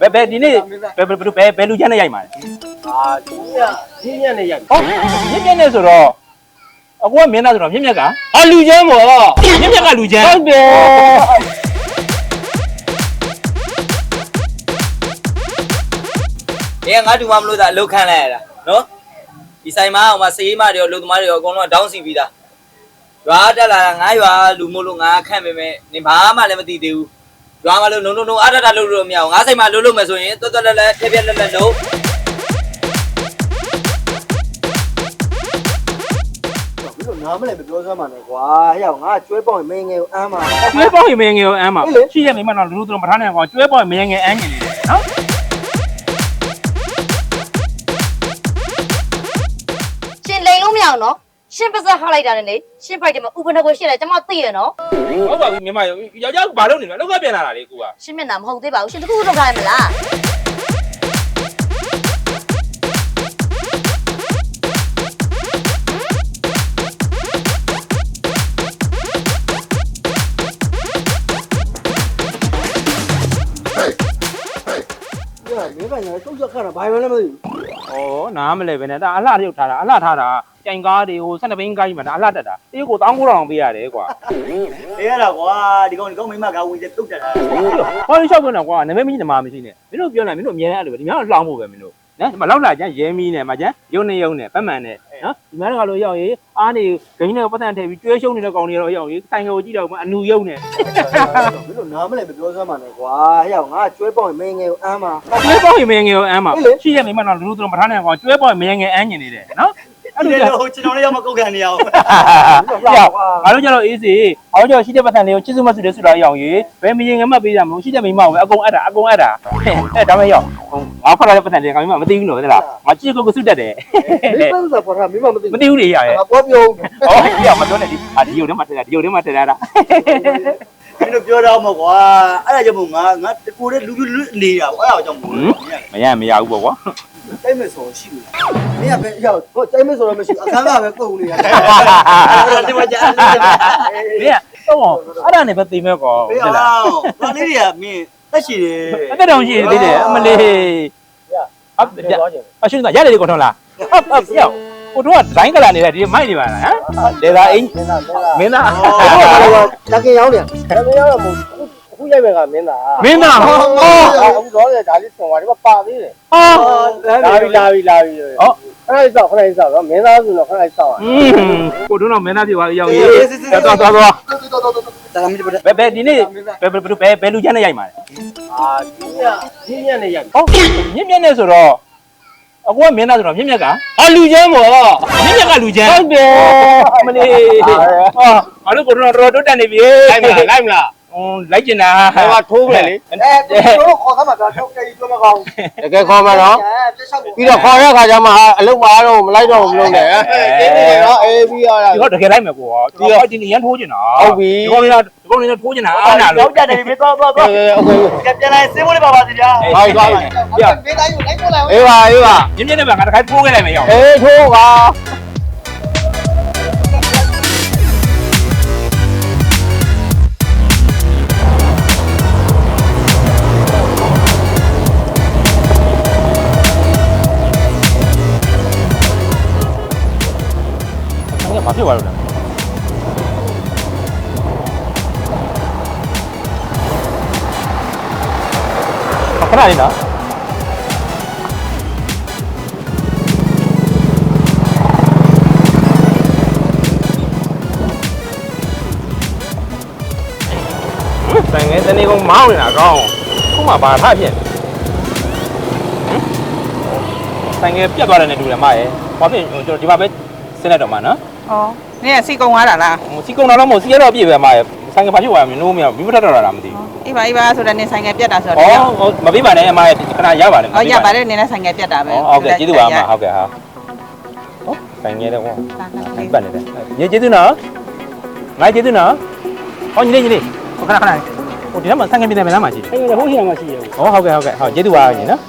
ဘယ်ဘယ်ဒီနေ့ဘယ်ဘယ်ဘယ်ဘယ်ဘယ်လူချမ်းနဲ့ရိုက်မှာလဲအာဒီညဒီညနေရိုက်ဟောမြင့်မြတ်နဲ့ဆိုတော့အကူကမင်းသားဆိုတော့မြင့်မြတ်ကအာလူချမ်းပေါ့မြင့်မြတ်ကလူချမ်းဟုတ်တယ်။ဒီကငါတူမမလို့သာအလုတ်ခန့်လိုက်ရတာနော်။ဒီဆိုင်မှာဟိုမှာစရေးမတွေရောလူသမားတွေရောအကုန်လုံးကဒေါင်းစီပြီးသား။ရွာတက်လာတာငါရွာလူမို့လို့ငါခန့်ပေမဲ့နေဘာမှလည်းမသိသေးဘူး။ ရွာမှာလို့နုံနုံနုံအထထလို့လို့မရအောင်ငါဆိုင်မှာလို့လို့မယ်ဆိုရင်တွတ်တွတ်လက်လက်ဖြက်ဖြက်လက်လက်လို့ဘယ်လိုနားမလဲမပြောစမ်းပါနဲ့ကွာဟဲ့ရောက်ငါကျွဲပေါင်မင်းငယ်ကိုအမ်းပါကျွဲပေါက်ရင်မင်းငယ်ကိုအမ်းမှာရှိရမိမတော့လူလူတို့မထားနိုင်ကောင်ကျွဲပေါက်ရင်မင်းငယ်အမ်းနေတယ်နော်ရှင်လိန်လို့မရအောင်နော် ရှင်ပါစက်ဟလိုက်တာနဲ့လေရှင်ဖိုက်တယ်မှာဥပနကိုရှင်းတယ်ကျွန်မသိရနော်ဟုတ်ပါဘူးမိမယောက်ျားကဘာလုပ်နေလဲလောက်ကပြန်လာတာလေကူကရှင်မျက်နှာမဟုတ်သေးပါဘူးရှင်တခုခုလုပ်ထားရမလားညမင်းကညာတုတ်ချက်ခါတာဘာမှလည်းမသိဘူး ဩနားမလဲပဲနဲ့ဒါအလှရုပ်ထားတာအလှထားတာကြိုင်ကားတွေဟိုစက်တပိန်းကိုင်းမှာဒါအလှတက်တာအေးကိုတောင်းကိုတောင်ပေးရတယ်ကွာအေးရတာကွာဒီကောင်ဒီကောင်မိမကဝင်ချက်တုတ်တက်တာဟောဒီလျှောက်ကတော့ကွာနာမည်မကြီးနမမရှိနဲ့မင်းတို့ပြောလိုက်မင်းတို့အမြဲတမ်းအဲ့လိုပဲဒီများတော့လောင်းဖို့ပဲမင်းတို့နော်ဒီမှာလောက်လာကျန်ရဲမီးနဲ့မကျန်ရုံနေရုံနဲ့ဗတ်မှန်နဲ့ နော်ဒီများတော့လို့ရောက်ရေးအားနေဂိမ်းနဲ့ပတ်သက်ထည့်ပြီးကျွဲရှုံနေတဲ့ကောင်တွေတော့ရောက်ရေးတိုင်ကိုကြည့်တော့မှအနူရုံနဲ့ဘယ်လိုနားမလဲမပြောစမ်းပါနဲ့ကွာဟဲ့ရောက်ငါကျွဲပေါင်မင်းငယ်ကိုအမ်းပါကျွဲပေါက်ရင်မင်းငယ်ကိုအမ်းမှာရှိရမိမတော့လူလူတို့မထားနိုင်ကောင်ကျွဲပေါက်ရင်မင်းငယ်အမ်းနေတယ်နော် အဲ့အဲ့လိုလိုကျွန်တော်လည်းရောက်မကုတ်ခံနေရအောင်ရောက်ငါတို့ကျတော့အေးစီငါတို့ကျတော့ရှိတဲ့ပတ်သက်လေးကိုချစ်စုမဆုတဲ့ဆုလာရောက်ရေးဘယ်မရင်ငမတ်ပေးကြမလို့ရှိတဲ့မိမကိုပဲအကုန်အပ်တာအကုန်အပ်တာအဲဒါမဲ့ရောက်ငါဖတ်လာတဲ့ပတ်သက်လေးကမိမမသိဘူးလို့တဲ့လားငါချစ်ကိုကိုဆုတက်တယ်မင်းပတ်စက်ပေါ်တာမင်းမမသိမသိဘူးလေရရဲ့ငါပေါ်ပြောဟောပြမပြောနဲ့ဒီအာဒီယိုထဲမှာထည့်တာဒီယိုထဲမှာထည့်တာမင်းတို့ပြောတော့မကွာအဲ့ဒါကြောင့်မို့ငါငါတကူတဲ့လူလူလူနေတာအဲ့ဒါကြောင့်မို့မရမရဘူးပေါ့ကွာ တိုက်မဲ့ဆိုရှိဘူးမင်းကပဲရောက်ဟိုတိုက်မဲ့ဆိုတော့မရှိအခန်းကပဲပုံနေရတယ်အဲ့ဒါဒီမှာကြာနေတယ်မင်းကတော့အဲ့ဒါနဲ့ပဲသိမဲ့ကောဘေးဟုတ်အောလားင်ဘာလေးတွေကမင်းတက်ရှိတယ်အသက်တောင်ရှိသေးတယ်အမလေးဟုတ်ပြအရှင်ကရတယ်လေကောထွန်းလားဟုတ်ဟုတ်ပြောကိုတို့ကဒိုင်းကလာနေတဲ့ဒီမိုက်နေပါလားဟမ်လေသာအင်းမင်းသားမင်းသားမင်းသားတကယ်ရောက်နေတကယ်ရောက်တော့မဟုတ်အခု ရိုက်မဲ့ကမင်းသားမင်းသားဟောအခုတော့ဒါလေးဆွန်သွားဒီမှာပါသေးတယ်ဟောလာပြီလာပြီလာပြီခဏလေးစောက်ခဏလေးစောက်တော့မင်းသားဆိုတော့ခဏလေးစောက်ရอืมကိုတို့တော့မင်းသားပြေပါရောက်ရေးသွားသွားသွားတာမီးပဒဘယ်ဘယ်ဒီနေ့ဘယ်ဘယ်ဘယ်ဘယ်လူချမ်းနဲ့ရိုက်မှာလဲအာဒီညဒီညနေရိုက်ဟုတ်မြင့်မြတ်နဲ့ဆိုတော့အကူကမင်းသားဆိုတော့မြင့်မြတ်ကအာလူချမ်းပေါ့မြင့်မြတ်ကလူချမ်းဟုတ်တယ်မလေးဟာငါတို့ကိုတော့တော်တော်တက်နေပြီလိုက်မလားလိုက်မလားဟွန်း လိုက်ကျင်တာဟဲ့ကထိုးပဲလေအဲတို့ခေါ်သမှာဒါထုတ်ကြည့်ကြမကောင်းတကယ်ခေါ်မှာနော်ပြီးတော့ခေါ်တဲ့အခါကျမှအလုပ်မအားတော့မလိုက်တော့ဘူးလို့လေကျင်းနေတော့အေးပြီးရတာဒီတော့တကယ်လိုက်မယ်ကိုဒီတော့ဒီနေရန်ထိုးကျင်တာဟုတ်ပြီဒီကောင်လေးကဒီကောင်လေးကထိုးကျင်တာအားနာလို့တော့ကြတယ်မေးတော့တော့တော့ဟုတ်ကဲ့ပြန်လိုက်စေးဖို့လေးပါပါစီဗျာဟုတ်ပါပြီပြန်ပေးတိုင်းကိုလိုက်ပို့လိုက်အေးပါအေးပါညင်းညင်းနဲ့ပါငါတခါထိုးခဲ့လိုက်မယ်ရောက်အေးထိုးပါ ဘာဖြစ်သွားလို့လဲခဏလေးနော်ဆိုင်ငယ်တနေ့ကုန်မောင်းနေတာကောင်းခုမှဘာထဖြစ်ဆိုင်ငယ်ပြတ်သွားတယ်နဲ့တူတယ်မရဲ့ဘာဖြစ်ကျွန်တော်ဒီမှာပဲဆင်းလိုက်တော့မှာနော် 哦နင်ကစီကုံသွားတာလားစီကုံတော့မဟုတ်စီရတော့ပြည့်ပဲမှာဆိုင်ကဘာဖြစ်သွားမလဲနိုးမရဘူးမိဘထက်တော့လာမသိဘူးအေးပါအေးပါဆိုတာနင်ဆိုင်ကပြတ်တာဆိုတော့ဩမပြပါနဲ့အမရဲ့ခဏရပါတယ်ဩရပါတယ်နင်လည်းဆိုင်ကပြတ်တာပဲဟုတ်ကဲ့ကျေးဇူးပါအမဟုတ်ကဲ့ဟာဟုတ်ဆိုင်ရဲတော့ဟုတ်ပတ်နေတယ်ညကျေးဇူးနော်ငါကျေးဇူးနော်ဟောညနေညနေခဏခဏဟိုဒီမှာဆိုင်ကပြတ်တယ်မလားမရှိဘူးဆိုင်ကဟိုရှိရမှာရှိရဟုတ်ဟုတ်ကဲ့ဟုတ်ကဲ့ဟုတ်ကျေးဇူးပါညနော်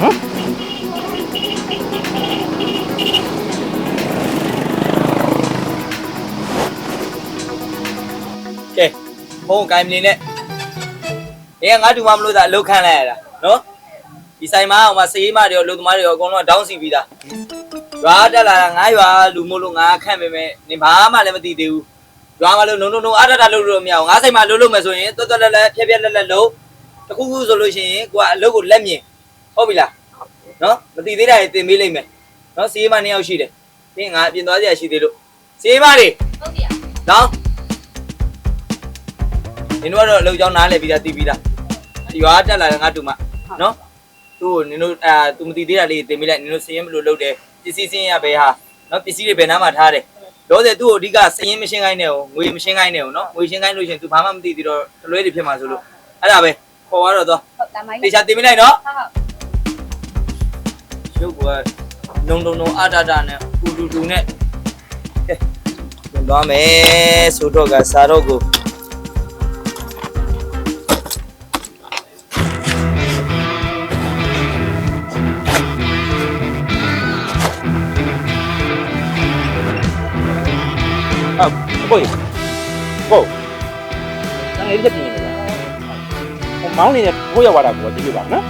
ဟမ် ကဲဘုံကိုင်းမနေနဲ့ဒီကငါတူမမလို့သာအလုတ်ခန့်လိုက်ရတာနော်ဒီဆိုင်မှာဟိုမှာစေးမတွေရောလူသမားတွေရောအကုန်လုံးဒေါင်းစီပြီးသားရွာတက်လာတာငါရွာလူမို့လို့ငါခန့်ပေမဲ့နင်ဘာမှလည်းမသိသေးဘူးရွာမှာလို့လုံးလုံးလုံးအတတလို့လို့မရဘူးငါဆိုင်မှာလုံးလုံးမယ်ဆိုရင်တွတ်တွတ်လက်လက်ဖြက်ဖြက်လက်လက်လုံးတခုခုဆိုလို့ရှိရင်ကိုကအလုတ်ကိုလက်မြင်ဟုတ်ပြီလားနော်မသိသေးတာရင်တင်ပေးလိုက်မယ်နော်စေးမနှစ်ယောက်ရှိတယ်ဒီငါအပြင်သွားစရာရှိသေးလို့စေးမတွေဟုတ်ပြီနော် နင်တို့ကတော့အလုပ်ကြောင်းနားလည်ပြီးသားတည်ပြီးသားဒီရွာတက်လာတယ်ငါတူမနော်သူ့ကိုနင်တို့အာသူမတည်သေးတာလေးတင်ပေးလိုက်နင်တို့စရင်ဘယ်လိုလုပ်တယ်ပစ္စည်းစရင်ရဘယ်ဟာနော်ပစ္စည်းတွေဘယ်နားမှာထားတယ်လောဆယ်သူ့ကိုအဓိကစရင်မရှင်းခိုင်းနဲ့ငွေမရှင်းခိုင်းနဲ့နော်ငွေရှင်းခိုင်းလို့ရှင်သူဘာမှမသိသေးတော့တလွဲတွေဖြစ်မှာဆိုလို့အဲ့ဒါပဲခေါ်ရတော့တော့ဟုတ်တာမိုင်းတေချာတင်ပေးလိုက်နော်ဟုတ်ဟုတ်ရုပ်ကနုံနုံနုံအာတာတာနဲ့ပူတူတူနဲ့ကဲပြန်သွားမယ်ဆိုတော့ကစားတော့ကို ဟုတ်ကိုကိုတန်လေးတက်ပြင်းနေတယ်ဟိုမောင်းနေတဲ့ကိုရောက်လာတာကိုကြည့်ပြပါနော်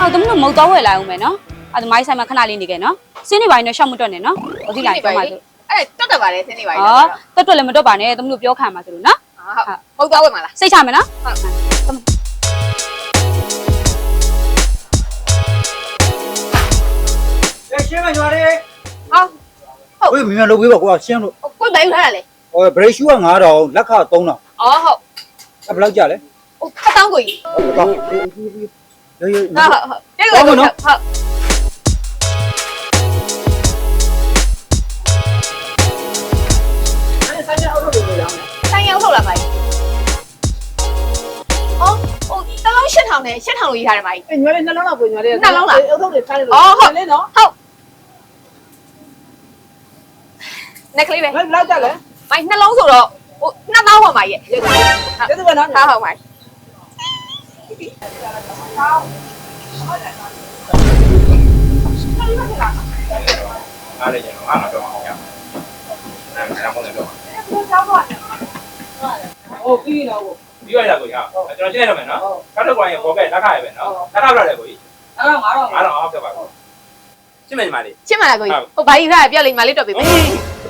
အော်တမလို့မုတ်တော့ဝယ်လာအောင်မယ်နော်အဲ့ဒါမိုင်းဆိုင်မှာခဏလေးနေခဲ့နော်စင်းနေပါရင်တော့ရှောက်မတွက်နဲ့နော်ဟိုဒီလိုက်ပြောမှာဆို အဲ့တွတ်တက်ပါလေဆင်းနေပါဩတွက်တွက်လည်းမတွက်ပါနဲ့တမလို့ပြောခံမှာဆိုလို့နော်ဟုတ်ဟုတ်သွားဝင်ပါလားစိတ်ချမယ်နော်ရှင်းမညွာလေးဟောဝေးမြန်မြန်လုပ်ပေးပါကွာရှင်းလို့ကိုယ်ဘယ်ယူထားတာလဲဟောဘရိတ်ရှူက9000လက်ခ3000အော်ဟုတ်အဲ့ဘယ်လောက်ကြလဲဟိုဖတ်တောင်းကိုကြီးဟုတ်ရောရောဟုတ်ဟုတ်ဟုတ်ကျေးဇူးဟုတ်ဟုတ် ငယ်ဟုတ်လားမိုင်ဟောဟိုတလုံး၈000နဲ့၈000လို့ရေးထားတယ်မိုင်ညွှဲလေးနှလုံးလောက်ပို့ညွှဲလေးနှလုံးလားအုပ်ထုပ်တွေထားတယ်လို့လေနော်ဟုတ်နက်ကလေးပဲလောက်ကြလဲမိုင်နှလုံးဆိုတော့ဟို2000ပါမိုင်ရဲ့ကျေးဇူးပါနော်ထားပါမိုင်အားရကြတော့အားတော့အောင်ရအောင်။အဲ့ဒါကတော့တော့ ဟိုပြီးတော့ဟို ပြီးရတာကိုရအောင်ကျွန်တော်ရှင်းလိုက်တော့မယ်နော်ကားတော့ကိုရင်ပေါ်ခဲ့လက်ခရပဲနော်လက်ခရရတယ်ကိုကြီးအဲ့တော့ငါတော့အားတော့အောင်ခဲ့ပါဘူးရှင်းမယ်ညီမလေးချစ်မလားကိုကြီးဟိုဘာကြီးထားပြောလိမ့်မလေးတော့ပြီမယ်ဘယ်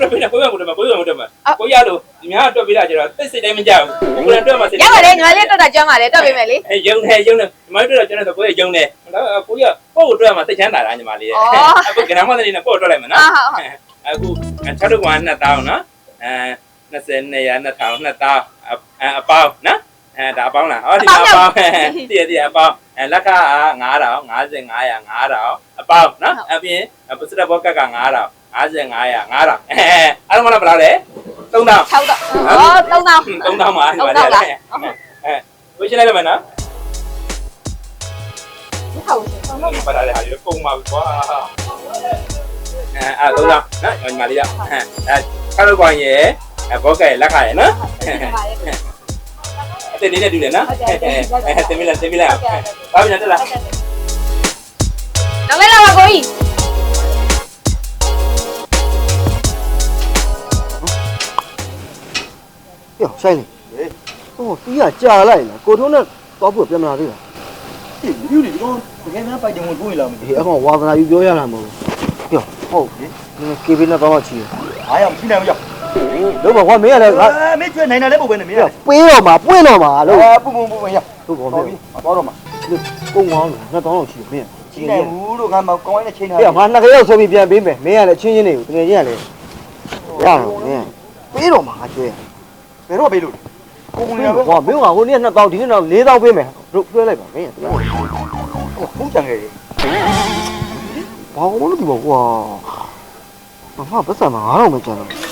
လိုဖြစ်နေကိုရကိုတမကိုရကိုတမကိုရလို့ဒီများတော့ပြလာကြတော့သိစိတ်တိုင်းမကြောက်ဘူးကိုရတော့မှစိတ်ရပါတယ်ညီမလေးတော့တာကြွမ်းပါတယ်တော့ပြီမယ်လေ အဲယုံတယ်ယုံတယ်ညီမတို့တော့ကျွန်တော်ကိုရယုံတယ်တော့ကိုရကိုကိုတွေ့မှသိချမ်းသာတာညီမလေးရဲ့အခုကနမတဲ့နေကိုတွေ့လိုက်မယ်နော်အာဟုတ်ဟုတ် အခု6တော့က2000နော်အဲ 20 2000 2000 2000အပေါင်းနော်အဲဒါအပေါင်းလားဟောဒီမှာအပေါင်းတည့်တည့်အပေါင်းအဲလက်ခ9000 50 500 9000အပေါင်းနော်အပြင်ပစရဘောကက9000 50 500 9000အဲအဲ့မလားဘယ်လောက်လဲ3000 6တော့အော်3000 3000ပါဒီမှာလေအဲဝေးချလိုက်ရမယ်နော်ဟုတ်ပါလာတယ်ဟာဒီကုန်းပါကွာအဲအဲ3000နော်ညီမလေးရအဲအဲ6တော့ကရဲ့ ဘောကရဲ့လက်ခရဲ့နော်အတင်လေးနဲ့တူတယ်နော်အဲတင်မိလားတင်မိလားဘာပြန်တက်လာနောက်လိုက်လာပါကိုကြီးပြောဆိုင်လေဟိုတီးကကြာလိုက်လားကိုထုံးနဲ့တော့ဖို့ပြန်မလာသေးလားဒီလူတွေတော့တကယ်မှပိုက်တယ်ဝင်ကိုလာမဒီအကောင်ဝါသနာယူပြောရတာမဟုတ်ဘူးပြောဟုတ်နင်ကေဘီနဲ့တော့ချီအားရမရှိနိုင်ဘူးကြောက် လို့ပါကွာမင်းကလည်းငါအဲမင်းကျွေးနိုင်တယ်လည်းပုံပဲနေမင်းပေးတော့မှာပွင့်တော့မှာလို့အာပုံပုံပုံပုံရလို့ပေါ့မတော်င်းပြီတော့တော့မှာကုန်းကောင်းနှစ်တောင်းလောက်ရှိမင်းရှိနိုင်ဘူးလို့ငါမကောင်းတဲ့ချိန်ထားပြငါနှစ်ခရောက်ဆိုပြီးပြန်ပေးမယ်မင်းကလည်းချင်းချင်းနေတကယ်ကြီးကလည်းရတော့မင်းပေးတော့မှာကျွဲဘယ်တော့ပေးလို့ကိုကုန်ရပဲဟောမင်းကဟိုနေ့နှစ်တောင်းဒီနေ့တော့၄တောင်းပေးမယ်တို့တွဲလိုက်ပါမင်းဟိုဖုန်းကြံခဲ့တယ်ဘာလို့လို့ဒီပေါ့ကွာမမပတ်စံမှာ9000ပဲကျန်တော့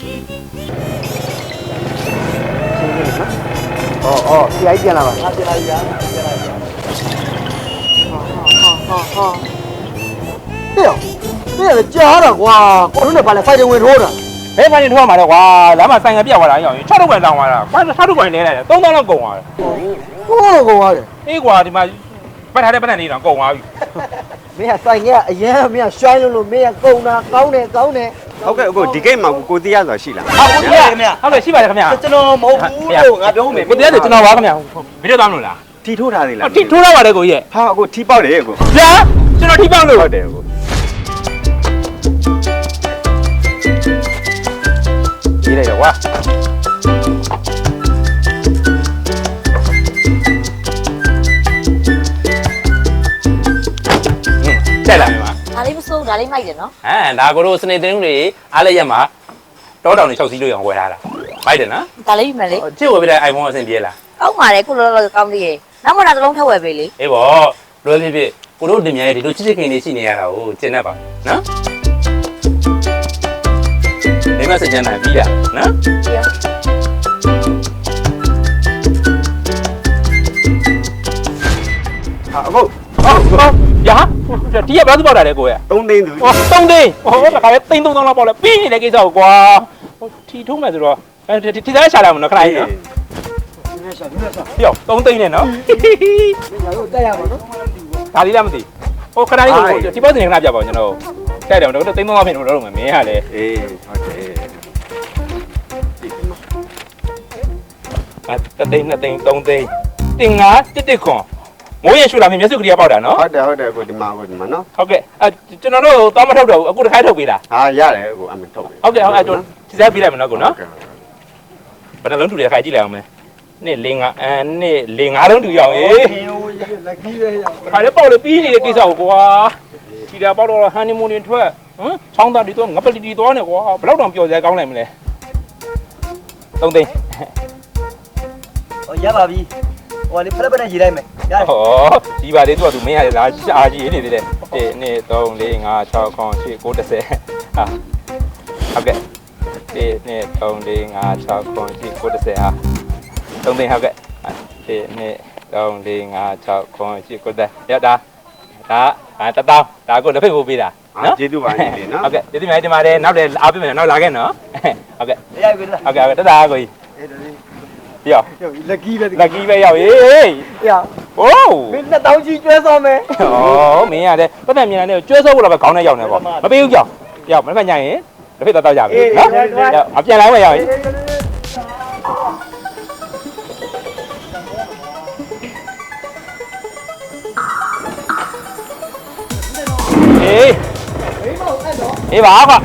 အော်အော်ဒီအိုက်ပြန်လာပါအားပြန်လာရပြန်လာရဟာဟာဟဲ့ဟဲ့ကြားတာကွာကိုတို့နဲ့ပါလဲဖိုင်တယ်ဝင်ထိုးတာဘယ်ဖိုင်နေထွားမှာလဲကွာလမ်းမှာဆိုင်ကပြတ်သွားတာရောက်ရင်6တော့ကန်တောင်းသွားတာကွာ6တော့ကန်လဲလိုက်တယ်3000လောက်ကုန်သွားတယ်ဟဟိုးကောင်ရတယ်အေးကွာဒီမှာ ပတ်ထားတဲ့ပတ်သက်နေတော့ကုန်သွားပြီမင်းကဆိုင်ကအရန်မင်းကရှိုင်းလို့လို့မင်းကကုံတာကောင်းတယ်ကောင်းတယ်ဟုတ်ကဲ့အခုဒီကိတ်မှာကိုတီးရဆိုတာရှိလားဟုတ်ကဲ့ခင်ဗျာဟုတ်ကဲ့ရှိပါတယ်ခင်ဗျာကျွန်တော်မဟုတ်ဘူးလို့ငါပြောမယ်ကိုတရားကျွန်တော်ပါခင်ဗျာမင်းတို့သွားမလို့လားထီထိုးထားသေးလားထိထိုးတော့ပါတယ်ကိုကြီးရဲ့ဟာအခုထီပေါက်တယ်အခုဗျာကျွန်တော်ထိပေါက်လို့ဟုတ်တယ်အခုရေးလိုက်တော့ကွာ ဒါလေးမစိုးဒါလေးမိုက်တယ်နော်ဟမ်ဒါကိုတို့စနေတင်းတွေအားလည်းရက်မှာတောတောင်တွေ၆စီးလို့ရအောင်ဝယ်ထားတာဘိုက်တယ်နော်ဒါလေးပြီမယ်လေချစ်ဝယ်ပြတဲ့ iPhone အဆင်ပြေလားကောင်းပါတယ်ခုလောလောကောင်းသေးရဲ့နောက်မှတော့တစ်လုံးထပ်ဝယ်ပေးလေအေးဗောလွယ်ဖြစ်ဖြစ်ကိုတို့တင်မြဲဒီလိုချစ်ချစ်ခင်နေရှိနေရတာကိုကျင့်တတ်ပါနော်ဒီမှာစကြနိုင်ပြီလားနော်ဟာအခုဟုတ်ဟုတ် ရာဒီကဘာသူပေါက်တာလဲကိုရဲ့3သိန်းသူဟော3သိန်းဟောတခါလဲသိန်း3000လောက်ပေါက်လဲပြီးနေတဲ့ကိစ္စကိုကွာဟိုထီထုံးမယ်ဆိုတော့အဲဒီဒီသားရှာလာမနော်ခဏကြီးနော်မင်းရှာမင်းရှာပြော3သိန်းနဲ့နော်မင်းညာတို့တက်ရမှာနော်ဒါလေးလားမသိဟိုခဏလေးကိုဒီပေါက်စင်ခဏပြပါဦးကျွန်တော်တိုက်တယ်တော့သိန်း3000လောက်ဖြစ်နေတော့မင်းကလည်းအေးဟုတ်တယ်တသိန်း2သိန်း3သိန်းတင်ငါတစ်တစ်ခွန် မိုးရရှူလာမြမျက်စုကလေးပေါက်တာနော်ဟုတ်တယ်ဟုတ်တယ်အခုဒီမှာအခုဒီမှာနော်ဟုတ်ကဲ့အဲကျွန်တော်တို့တောင်းမထုတ်တော့ဘူးအခုတစ်ခါထုတ်ပေးတာဟာရတယ်အခုအမထုတ်တယ်ဟုတ်ကဲ့ဟုတ်ကဲ့ကျွန်တော်စီစားပေးလိုက်မယ်နော်ကိုနော်ဘယ်နှလုံးတူတယ်ခါကြည့်လိုက်အောင်မယ်နှစ်လေးငါအဲနှစ်လေးငါလုံးတူရအောင်အေးလက်ကြီးပဲရခါလေးပေါက်လို့ပြီးနေတဲ့ကိစ္စကိုကွာခြေတာပေါက်တော့ဟန်နီမူန်ထွက်ဟမ်ချောင်းသားဒီတော့ငပလီတီသွားနေကွာဘယ်တော့တောင်ပျော်စရာကောင်းနိုင်မလဲသုံးသိန်းဟောရပါပြီ ဟိုလေဖလက်ဖက်နဲ့ရေးလိုက်မယ်ရတယ်ဟောဒီပါလေသူကသူမင်းရတယ်လားရှာကြီးနေသေးတယ်1 2 3 4 5 6 9 10 9 10ဟာဟုတ်ကဲ့1 2 3 4 5 6 9 10 9 10ဟာသုံးသိန်းဟုတ်ကဲ့1 2 3 4 5 6 9 10 9 10ရတာဒါဒါတတောင်းဒါကိုလက်ဖိတ်ပို့ပေးတာဟာနော်ကျေးဇူးပါညီလေးနော်ဟုတ်ကဲ့ကျေးဇူးများတင်ပါတယ်နောက်လည်းအားပေးမယ်နောက်လာခဲ့နော်ဟုတ်ကဲ့ရပြီလားဟုတ်ကဲ့ဟုတ်ကဲ့တတာကိုကြီးအေးဒါလေး ပြောလက်ကြီးပဲလက်ကီးပဲရောက်ရေးရဟိုးမင်းနှစ်တောင်းကြီးကျွဲစောမယ်ဩမင်းရတယ်ပတ်သက်မြင်တယ်ကျွဲစောဖို့တော့ပဲခေါင်းနဲ့ရောက်နေပေါ့မပေးဘူးကြောက်ရောက်မနေ့ကညရင်တစ်ဖိတ်တော့တောက်ကြပြီနော်ရောက်အပြန်လာမယ်ရောက်ရင်အေးအေးပါကွာ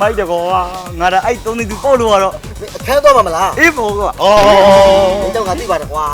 မိုက်တကောငါဒါအဲ့သုံးသိန်းသူပို့လို့ကတော့အခန်းတော့မှာမလားအေးပေါ့ကွာဩမင်းတော့ငါသိပါတယ်ကွာ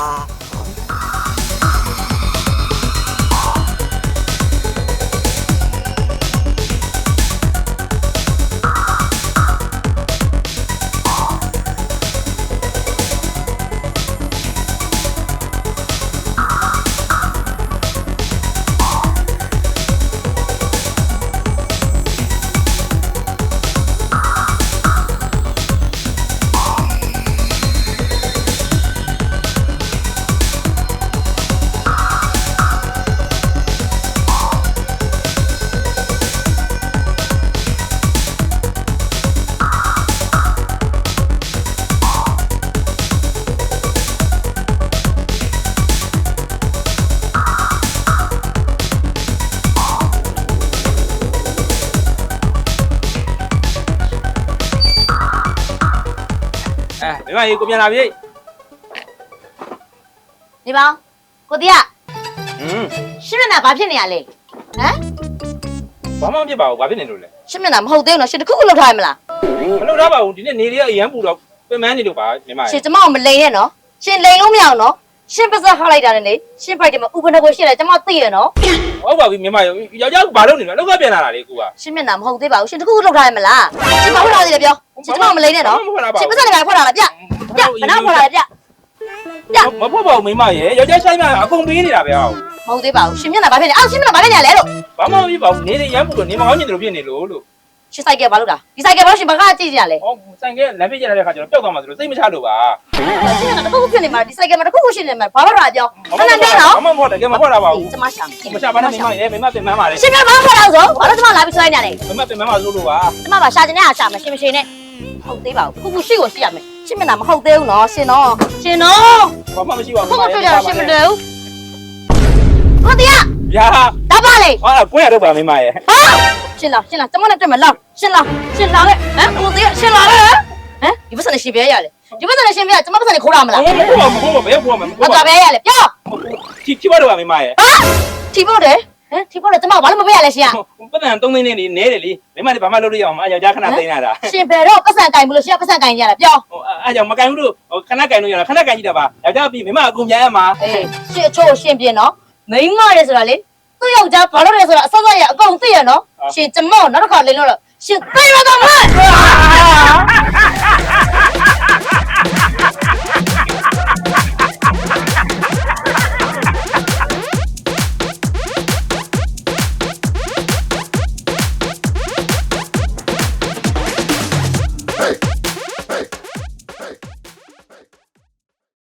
အဲမိမကြီးကိုပြန်လာပြီဒီပေါင်းကိုတီးကอืมရှင်းမျက်နှာဘာဖြစ်နေရလဲဟမ်ဘာမှမဖြစ်ပါဘူးဘာဖြစ်နေလို့လဲရှင်းမျက်နှာမဟုတ်သေးဘူးနော်ရှင်းတစ်ခုခုလောက်ထားရမလားမလုပ်တော့ပါဘူးဒီနေ့နေလေးကအရန်ပူတော့ပင်မန်းနေလို့ပါမိမရှကြီးင်းကျမကိုမလိန်နဲ့နော်ရှင်းလိန်လို့မရအောင်နော် ရှင်းပါစက်ဟောက်လိုက်တာနဲ့လေရှင်းဖိုက်တယ်မှာဥပနကိုရှင်းလိုက်ကျမသိရနော်ဟုတ်ပါပြီမိမကြီးယောက်ျားကဘာလုပ်နေလဲလောက်ကပြန်လာတာလေကူကရှင်းမျက်နှာမဟုတ်သေးပါဘူးရှင်းတစ်ခုခုလောက်ထားရမလားရှင်းမဟုတ်တာသေးတယ်ပြောရှင်းကျမကိုမလိန်နဲ့နော်မဟုတ်ပါဘူးရှင်းပါစက်ကလည်းဖွက်လာလားပြပြဘယ်တော့ဖွက်လာလဲပြမဖို့ပါဘူးမိမကြီးယောက်ျားဆိုင်မှာအကုန်ပေးနေတာပဲဟောမဟုတ်သေးပါဘူးရှင်းမျက်နှာဘာဖြစ်နေအော်ရှင်းမျက်နှာဘာဖြစ်နေရလဲလို့ဘာမှမဖြစ်ပါဘူးနေနေရမ်းပူလို့နေမကောင်းနေတယ်လို့ဖြစ်နေလို့လို့ ရှင်းဆိုင်ကဘာလို့လားဒီဆိုင်ကဘာလို့ရှင်းဘာကကြည့်ကြရလဲဟောဆိုင်ကလမ်းပြကျတဲ့ခါကျတော့ပျောက်သွားမှဆိုလို့စိတ်မချလို့ပါရှင်းမျက်နှာတစ်ခုခုဖြစ်နေမှာဒီဆိုင်ကမှာတစ်ခုခုရှင်းနေမှာဘာလို့လာပြောခဏနေနော်ဘာမှမဟုတ်တယ်ကဲမဟုတ်တာပါဘူးကျမရှာမချပါနဲ့မိမကြီးမိမပင်မန်းပါလေရှင်းမျက်နှာဘာလို့လာဆိုဘာလို့ကျမလာပြီးဆွဲနေရလဲမိမပင်မန်းပါဆိုလို့ပါကျမပါရှာကျင်တဲ့ဟာရှာမရှင်းမရှင်းနဲ့ဟုတ်သေးပါဘူးခုခုရှိကိုရှိရမယ်ရှင်းမနာမဟုတ်သေးဘူးနော်ရှင်နော်ရှင်နော်ဘာမှမရှိပါခုဘူးခုတွေ့ကြရှင်းမတယ်ဘူးဟုတ်တရားရာဒါပါလေဟာကွင်းရတော့ပါမိမရဲ့ဟာ ရှင်လာရှင်လာကျမနဲ့တွေ့မလားရှင်လာရှင်လာလေဟမ်ကိုသေးရှင်လာလေဟမ်ဒီပတ်စံရှင်ပြရရလေဒီပတ်စံရှင်ပြကျမပတ်စံခိုးရမလားမဟုတ်ဘူးမဟုတ်ဘူးဘယ်ဘူးမဟုတ်ဟုတ်တာပဲရလေပြောချီချီပါတော့ပါမိမရဲ့ဟာထီဖို့တယ်ဟမ်ထီဖို့တယ်ကျမဘာလို့မပေးရလဲရှင်ပတ်တန်3သိန်းနဲ့နေနေတယ်လीမိမလည်းဘာမှလုပ်လို့ရအောင်အယောက်ျားခဏသိမ်းလာတာရှင်ဘယ်တော့ပတ်စံကင်ဘူးလို့ရှင်ပတ်စံကင်ရတာပြောဟိုအဲကြောင့်မကန်ဘူးလို့ခဏကန်လို့ရတာခဏကန်ကြည့်တာပါယောက်ျားပြီးမိမအကုန်ပြန်ရမှာအေးရှင်အချို့ရှင်ပြင်းနော်မိန်းမရဲဆိုတာလေ သူ့ယောက်ျားဘာလို့လဲဆိုတာအစောစောရအကုန်သိရနော်ရှင်ကျမနောက်တစ်ခါလင်းလို့ရှင်သိရတော့မလား